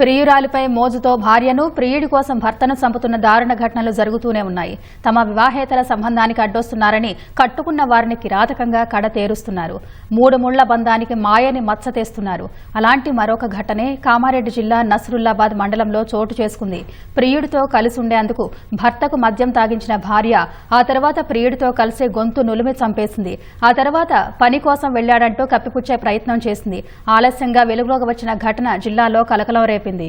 ప్రియురాలిపై మోజుతో భార్యను ప్రియుడి కోసం భర్తను చంపుతున్న దారుణ ఘటనలు జరుగుతూనే ఉన్నాయి. తమ వివాహేతర సంబంధానికి అడ్డొస్తున్నారని కట్టుకున్న వారిని కిరాతకంగా కడతేరుస్తున్నారు మూడు ముళ్ళ బంధానికి మాయని మచ్చ తెస్తున్నారు. అలాంటి మరొక ఘటనే కామారెడ్డి జిల్లా నస్రుల్లాబాద్ మండలంలో చోటు చేసుకుంది. ప్రియుడితో కలిసి ఉండేందుకు భర్తకు మద్యం తాగించిన భార్య ఆ తర్వాత ప్రియుడితో కలిసి గొంతు నులిమి చంపేసింది. ఆ తర్వాత పని కోసం వెళ్ళాడంటూ కప్పిపుచ్చే ప్రయత్నం చేసింది. ఆలస్యంగా వెలుగులోకి వచ్చిన ఘటన జిల్లాలో కలకలం రేపు తెలిపింది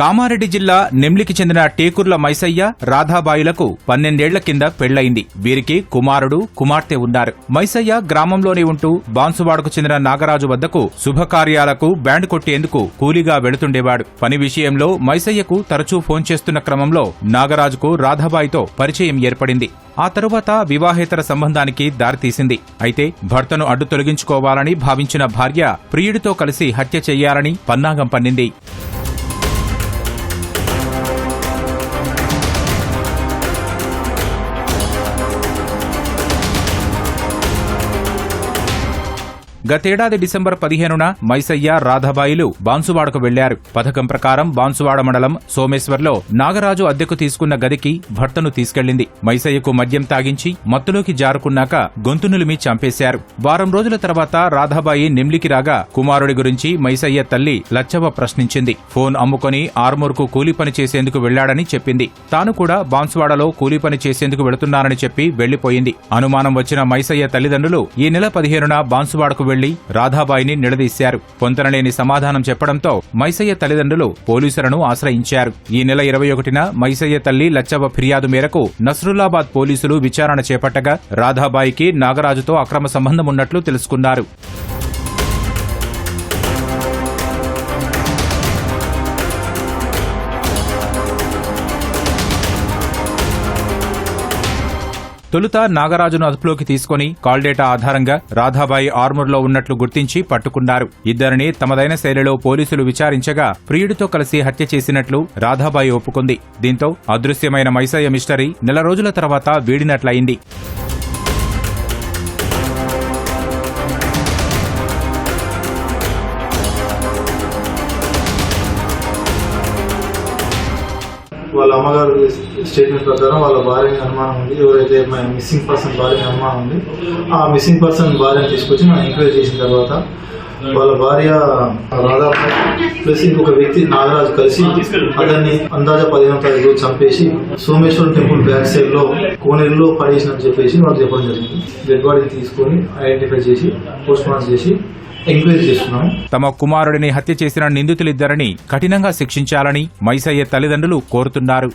కామారెడ్డి జిల్లా నెమ్లికి చెందిన టేకుర్ల మైసయ్య రాధాబాయిలకు పన్నెండేళ్ళ కింద పెళ్ళయింది. వీరికి కుమారుడు కుమార్తె ఉన్నారు. మైసయ్య గ్రామంలోనే ఉంటూ బాన్సువాడకు చెందిన నాగరాజు వద్దకు శుభకార్యాలకు బ్యాండ్ కొట్టేందుకు కూలీగా వెళుతుండేవాడు. పని విషయంలో మైసయ్యకు తరచూ ఫోన్ చేస్తున్న క్రమంలో నాగరాజుకు రాధాబాయితో పరిచయం ఏర్పడింది. ఆ తరువాత వివాహేతర సంబంధానికి దారితీసింది. అయితే భర్తను అడ్డు తొలగించుకోవాలని భావించిన భార్య ప్రియుడితో కలిసి హత్య చెయ్యాలని పన్నాగం పన్నింది. గతేడాది డిసెంబర్ పదిహేనున మైసయ్య రాధాబాయిలు బాన్సువాడకు వెళ్ళారు. పథకం ప్రకారం బాన్సువాడ మండలం సోమేశ్వర్లో నాగరాజు అద్దెకు తీసుకున్న గదికి భర్తను తీసుకెళ్ళింది మైసయ్యకు మద్యం తాగించి మత్తులోకి జారుకున్నాక గొంతునులిమి చంపేశారు. వారం రోజుల తర్వాత రాధాబాయి నిమ్లికి రాగా కుమారుడి గురించి మైసయ్య తల్లి లచ్చవ్వ ప్రశ్నించింది. ఫోన్ అమ్ముకొని ఆర్మూర్కు కూలీ పని చేసేందుకు వెళ్ళాడని చెప్పింది. తాను కూడా బాన్సువాడలో కూలీ పని చేసేందుకు వెళుతున్నానని చెప్పి వెళ్ళిపోయింది అనుమానం వచ్చిన మైసయ్య తల్లిదండ్రులు ఈ నెల పదిహేనున బాన్సువాడకు వెళ్ళి రాధాబాయిని నిలదీశారు. పొంతనలేని సమాధానం చెప్పడంతో మైసయ్య తల్లిదండ్రులు పోలీసులను ఆశ్రయించారు. ఈ నెల ఇరవై ఒకటిన మైసయ్య తల్లి లచ్చవ్వ ఫిర్యాదు మేరకు నస్రుల్లాబాద్ పోలీసులు విచారణ చేపట్టగా రాధాబాయికి నాగరాజుతో అక్రమ సంబంధం ఉన్నట్లు తెలుసుకున్నారు. తొలుత నాగరాజును అదుపులోకి తీసుకుని కాల్ డేటా ఆధారంగా రాధాబాయి ఆర్మూర్లో ఉన్నట్లు గుర్తించి పట్టుకున్నారు. ఇద్దరిని తమదైన శైలిలో పోలీసులు విచారించగా ప్రియుడితో కలిసి హత్య చేసినట్లు రాధాబాయి ఒప్పుకుంది. దీంతో అదృశ్యమైన మైసయ్య మిస్టరీ నెల రోజుల తర్వాత వీడినట్లయింది. వాళ్ళ అమ్మగారు స్టేట్మెంట్ ప్రకారం వాళ్ళ భార్యని అనుమానం ఉంది. ఎవరైతే మిస్సింగ్ పర్సన్ భార్యని అనుమానం ఉంది ఆ మిస్సింగ్ పర్సన్ భార్యని తీసుకొచ్చి మనం ఎంక్వైరీ చేసిన తర్వాత వాళ్ళ భార్య రాధా ప్లస్ ఇంకొక వ్యక్తి నాగరాజు కలిసి అతన్ని అందాజా పదిహేను తారీఖు చంపేసి సోమేశ్వరం టెంపుల్ బ్యాక్ సైడ్లో కోనేరులో పడేసినని చెప్పేసి వాళ్ళు చెప్పడం జరిగింది. డెడ్ బాడీని తీసుకొని ఐడెంటిఫై చేసి పోస్ట్ మార్టం చేసి తమ కుమారుడిని హత్య చేసిన నిందితులిద్దరిని కఠినంగా శిక్షించాలని మైసయ్య తల్లిదండ్రులు కోరుతున్నారు.